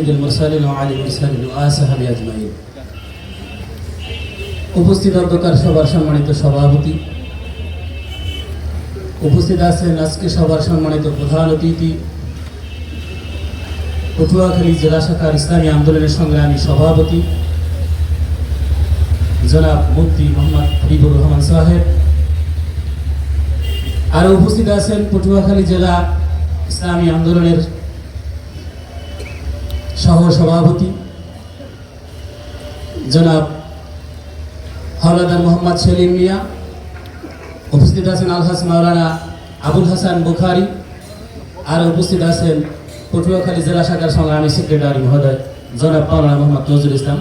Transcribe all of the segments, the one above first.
سيد المرسلين وعلى المرسلين وآسهب أجمعين উপস্থিত অন্ধকার সবার সম্মানিত সভাপতি। উপস্থিত আছেন আজকে সবার সম্মানিত প্রধান অতিথি। পটুয়াখালী জেলা শাখার ইসলামী আন্দোলনের সংগ্রামী সভাপতি। জনাব মুফতি মোহাম্মদ হাবিবুর রহমান সাহেব। আরও উপস্থিত আছেন পটুয়াখালী জেলা ইসলামী আন্দোলনের সহ সভাপতি জনাব হাওলাদার মোহাম্মদ সেলিম মিয়া। উপস্থিত আছেন আলহাস মাওলানা আবুল হাসান বুখারি। আর উপস্থিত আছেন পটুয়াখালী জেলা শাখার সংগ্রামী সেক্রেটারি মহোদয় জনাব মাওলানা মোহাম্মদ নজরুল ইসলাম।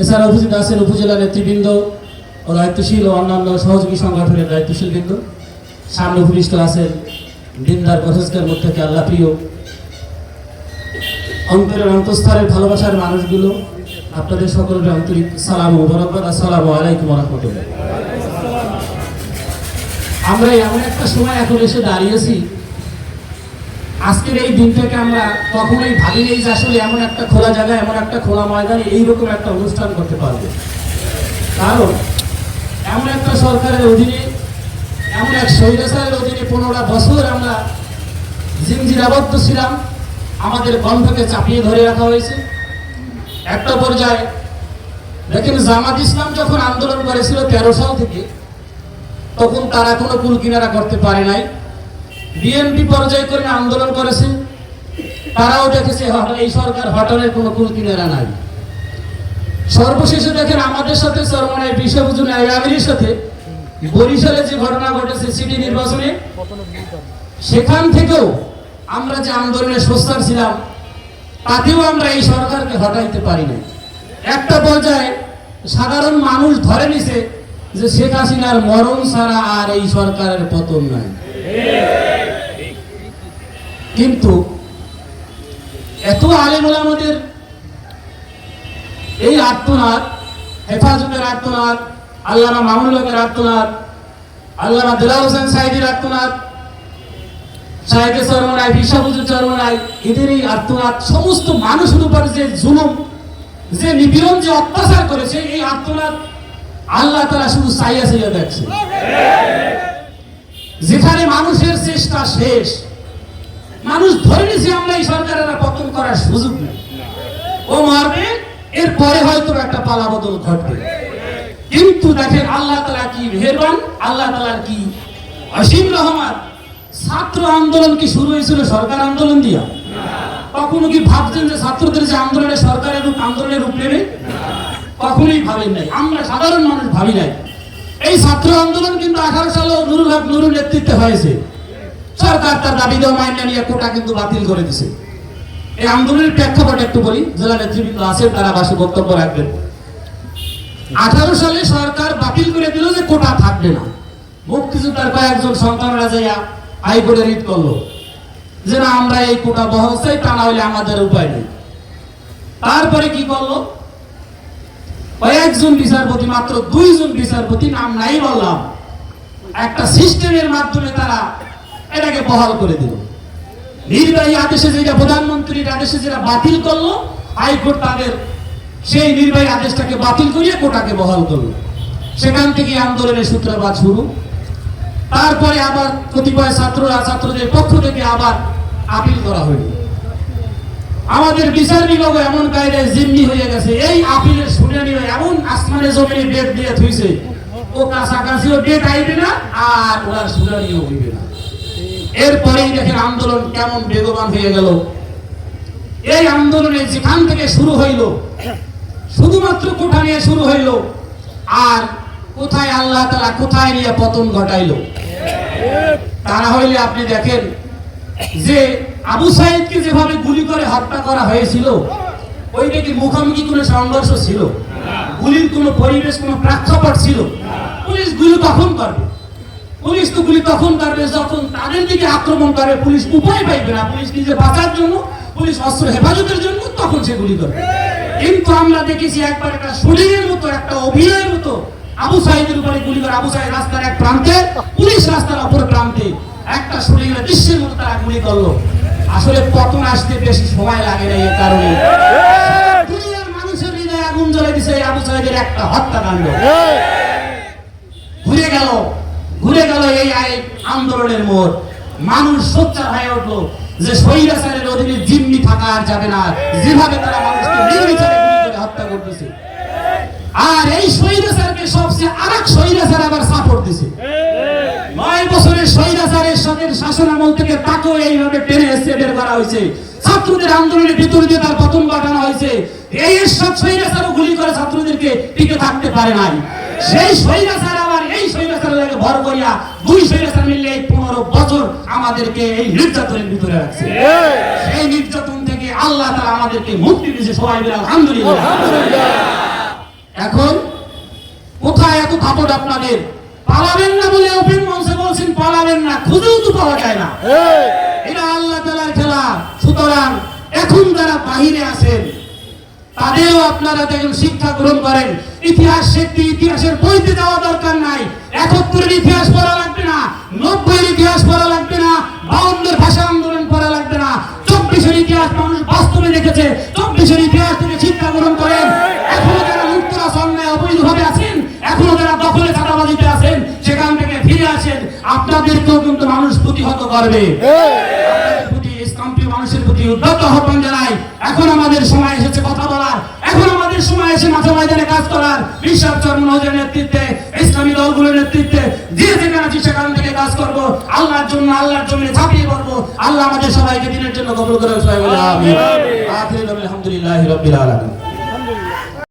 এছাড়া উপস্থিত আছেন উপজেলা নেতৃবৃন্দ ও দায়িত্বশীল ও অন্যান্য সহযোগী সংগঠনের দায়িত্বশীল বৃন্দ। সামনে উপবিষ্ট আছেন দিনদার পরহেজগার মধ্যে আল্লাহ অন্তরের অন্তঃস্থলের ভালোবাসার মানুষগুলো, আপনাদের সকলের আন্তরিক সালাম ও বরকত। আসসালামু আলাইকুম রহমতুল্লাহ। আমরা এমন একটা সময় এখন এসে দাঁড়িয়েছি। আজকের এই দিনটাকে আমরা কখনোই ভাবি নেই যে আসলে এমন একটা খোলা জায়গা, এমন একটা খোলা ময়দানে এইরকম একটা অনুষ্ঠান করতে পারবে। কারণ এমন একটা সরকারের অধীনে, এমন এক স্বৈরাচারের অধীনে পনেরোটা বছর আমরা জিনজিরাবদ্ধ ছিলাম। আমাদের গন্ধকে চাপিয়ে ধরে রাখা হয়েছে। একটা পর্যায়ে দেখেন জামাত ইসলাম যখন আন্দোলন করেছিল তেরো সাল থেকে, তখন তারা কোনো কুল কিনারা করতে পারে নাই। বিএনপি পর্যায় করে আন্দোলন করেছে, তারাও দেখেছে এই সরকার হটনের কোনো কুল কিনারা নাই। সর্বশেষে দেখেন আমাদের সাথে সরমনায় বিশ্বভূষণ আমিরের সাথে বরিশালে যে ঘটনা ঘটেছে সিটি নির্বাচনে, সেখান থেকেও আমরা যে আন্দোলনে সোচ্চার ছিলাম, তাতেও আমরা এই সরকারকে হটাইতে পারি না একটা পর্যায়ে সাধারণ মানুষ ধরে নিছে যে শেখ হাসিনার মরণ ছাড়া আর এই সরকারের পতন নাই কিন্তু এত আলেমুল আমাদের এই আত্মনাথ হেফাজতের আত্মনাথ আল্লামা মামুনুল হকের আত্মনাথ আল্লামা দিলা হোসেন সাইদির আত্মনাথ সাহেবের এদের এই সমস্ত মানুষের উপর যে জুলুম, যে নিপীড়ন, যে অত্যাচার করেছে, এই আল্লাহ তারা শুধু দেখছে। যেখানে মানুষের চেষ্টা শেষ, মানুষ ধরে নিয়েছে, আমরা এই সরকারের পতন করার সুযোগ নেই। ও মারবে, এরপরে হয়তো একটা পালা বদল ঘটবে। কিন্তু দেখেন, আল্লাহ তালা কি মেহেরবান, আল্লাহ তালার কি অসীম রহমান ছাত্র আন্দোলন কি শুরু হয়েছিল সরকার আন্দোলন দিয়া? কখনো কি ভাবছেন যে ছাত্রদের যে আন্দোলনে সরকারের রূপ, আন্দোলনের রূপ নেবে? কখনোই ভাবেন নাই। আমরা সাধারণ মানুষ ভাবি নাই। এই ছাত্র আন্দোলন কিন্তু আঠারো সালে নুরুল হক নুরুর নেতৃত্বে হয়েছে। সরকার তার দাবি দেওয়া, মাইনে নিয়ে কোটা কিন্তু বাতিল করে দিছে। এই আন্দোলনের প্রেক্ষাপট একটু বলি। জেলা নেতৃবৃন্দ আছেন, তারা বাসে বক্তব্য রাখবেন। আঠারো সালে সরকার বাতিল করে দিল যে কোটা থাকবে না। মুক্তিযোদ্ধার কয়েকজন সন্তানরা যাইয়া হাইকোর্টে রিট করল। যে না আমরা এই কোটা বহাল চাই, তা না হলে আমাদের উপায় নেই। তারপরে কি করল? কয়েকজন বিচারপতি, মাত্র দুইজন বিচারপতি নাম নাই বললাম। একটা সিস্টেমের মাধ্যমে তারা এটাকে বহাল করে দিল। নির্বাহী আদেশে যেটা প্রধানমন্ত্রীর আদেশে যেটা বাতিল করল হাইকোর্ট তাদের সেই নির্বাহী আদেশটাকে বাতিল করিয়ে কোটাকে বহাল করল। সেখান থেকে আন্দোলনের সূত্রপাত শুরু। তারপরে আবার কতিপয় ছাত্ররা ছাত্রদের পক্ষ থেকে আবার আপিল করা হইল আমাদের বিচার বিভাগ এমন কায়দায় জিম্মি হয়ে গেছে। এই আপিলের শুনানি এমন আসমানে জমিনে ডেট দিয়ে থুইছে। ও কাছাকাছিও ডেট আইবে না, আর ওনার শুনানিও হইবে না। এরপরেই দেখেন আন্দোলন কেমন বেগবান হয়ে গেল। এই আন্দোলনে যেখান থেকে শুরু হইল, শুধুমাত্র কোঠা নিয়ে শুরু হইল, আর কোথায় আল্লাহ তারা কোথায় নিয়ে পতন ঘটাইলো? তারা হইলে আপনি দেখেন যে আবু সাইদকে যেভাবে গুলি করে হত্যা করা হয়েছিল, ওইটা কি মুখোমুখি কোনো সংঘর্ষ ছিল? গুলির কোনো পরিবেশ, কোনো প্রেক্ষাপট ছিল? পুলিশ গুলি তখন করবে। পুলিশ তো গুলি তখন করবে যখন তাদের দিকে আক্রমণ করে, পুলিশ উপায় পাইবে না। পুলিশ নিজে বাঁচার জন্য, পুলিশ অস্ত্র হেফাজতের জন্য তখন সে গুলি করবে। কিন্তু আমরা দেখেছি একবার একটা শরীরের মতো, একটা অভিনয়ের মতো আবু সাহিদের উপরে গুলি করে আবু সাহিদ রাস্তার এক প্রান্তে, পুলিশ রাস্তার অপর প্রান্তে একটা শরীরে বিশ্বের মতো তারা গুলি করল। আসলে পতন আসতে বেশি সময় লাগে না এই কারণে। দুনিয়ার মানুষের আগুন জ্বলে দিছে আবু একটা হত্যাকাণ্ড। ঘুরে গেল ঘুরে গেল এই আন্দোলনের মোড়। মানুষ সোচ্চার হয়ে উঠল যে স্বৈরাচারের অধীনে জিম্মি থাকা আর যাবে না। যেভাবে তারা মানুষকে নির্বিচারে হত্যা করতেছে। আর এই শহীদ স্বৈরাচারকে সবচেয়ে আরেক স্বৈরাচার আবার সাপোর্ট দিছে। নয় বছরের স্বৈরাচারের সাথে শাসন আমল থেকে তাকেও এইভাবে টেনে এসে বের করা হয়েছে। ছাত্রদের আন্দোলনের ভিতর দিয়ে তার পতন ঘটানো হয়েছে। এই সব স্বৈরাচারও গুলি করে ছাত্রদেরকে টিকে থাকতে পারে নাই। সেই স্বৈরাচার আবার এই স্বৈরাচার ভর করিয়া দুই স্বৈরাচার মিললে এই পনেরো বছর আমাদেরকে এই নির্যাতনের ভিতরে রাখছে। সেই নির্যাতন থেকে আল্লাহ তারা আমাদেরকে মুক্তি দিয়েছে সবাই আলহামদুলিল্লাহ। এখন এত খাপট আপনাদের? পালাবেন না বলে ওপেন মঞ্চে বলছেন পালাবেন না খুঁজেও তো পাওয়া যায় না। এটা আল্লাহ তালার খেলা। সুতরাং এখন যারা বাহিরে আছেন তাদেরও আপনারা দেখুন শিক্ষা গ্রহণ করেন। ইতিহাস শিখতে ইতিহাসের বইতে যাওয়া দরকার নাই। একাত্তরের ইতিহাস পড়া লাগবে না নব্বইয়ের ইতিহাস পড়া লাগবে না বাউন্নের ভাষা আন্দোলন পড়া লাগবে না। চব্বিশের ইতিহাস মানুষ বাস্তবে দেখেছে চব্বিশের ইতিহাস থেকে শিক্ষা গ্রহণ করেন। যারা চাঁদাবাজিতে আছেন সেখান থেকে ফিরে আসেন আপনাদেরকেও কিন্তু মানুষ প্রতিহত করবে। মানুষের প্রতি উদ্যত আহ্বান জানাই এখন আমাদের সময় এসেছে কথা বলার এখন আমাদের সময় এসে মাঠে ময়দানে কাজ করার। বিশ্বাস চর্মনজের নেতৃত্বে ইসলামী দলগুলোর নেতৃত্বে যে যেখানে আছি সেখান থেকে কাজ করব আল্লাহর জন্য আল্লাহর জন্য ঝাঁপিয়ে পড়ব। আল্লাহ আমাদের সবাইকে দিনের জন্য কবল করে সবাই বলে আখির আলহামদুলিল্লাহ রাব্বিল আলামিন।